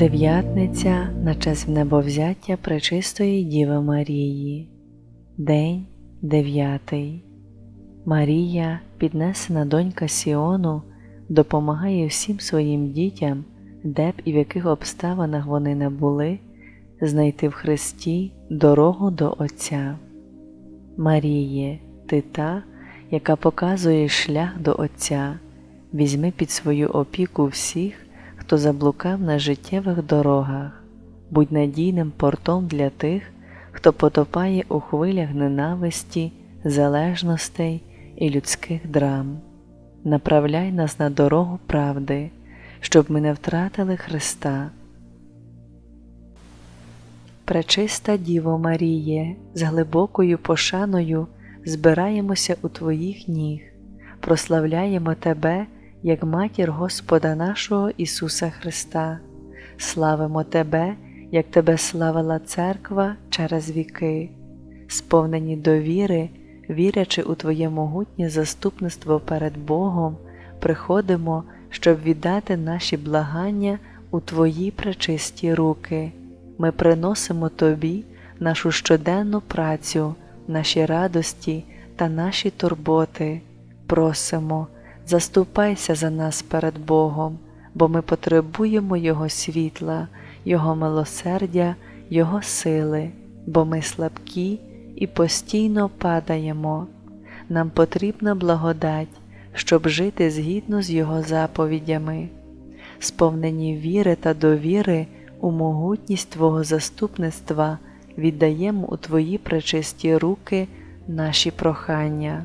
Дев'ятниця на честь небовзяття Пречистої Діви Марії. День дев'ятий. Марія, піднесена донька Сіону, допомагає всім своїм дітям, де б і в яких обставинах вони не були, знайти в Христі дорогу до Отця. Маріє, ти та, яка показує шлях до Отця, візьми під свою опіку всіх, хто заблукав на життєвих дорогах, будь надійним портом для тих, хто потопає у хвилях ненависті, залежностей і людських драм. Направляй нас на дорогу правди, щоб ми не втратили Христа. Пречиста Діво Маріє, з глибокою пошаною збираємося у Твоїх ніг, прославляємо Тебе як матір Господа нашого Ісуса Христа, славимо Тебе, як Тебе славила Церква через віки, сповнені довіри, вірячи у Твоє могутнє заступництво перед Богом, приходимо, щоб віддати наші благання у Твої пречисті руки. Ми приносимо Тобі нашу щоденну працю, наші радості та наші турботи, просимо, заступайся за нас перед Богом, бо ми потребуємо Його світла, Його милосердя, Його сили, бо ми слабкі і постійно падаємо. Нам потрібна благодать, щоб жити згідно з Його заповідями, сповнені віри та довіри у могутність Твого заступництва віддаємо у Твої пречисті руки наші прохання.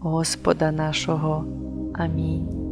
Господа нашого. Амінь.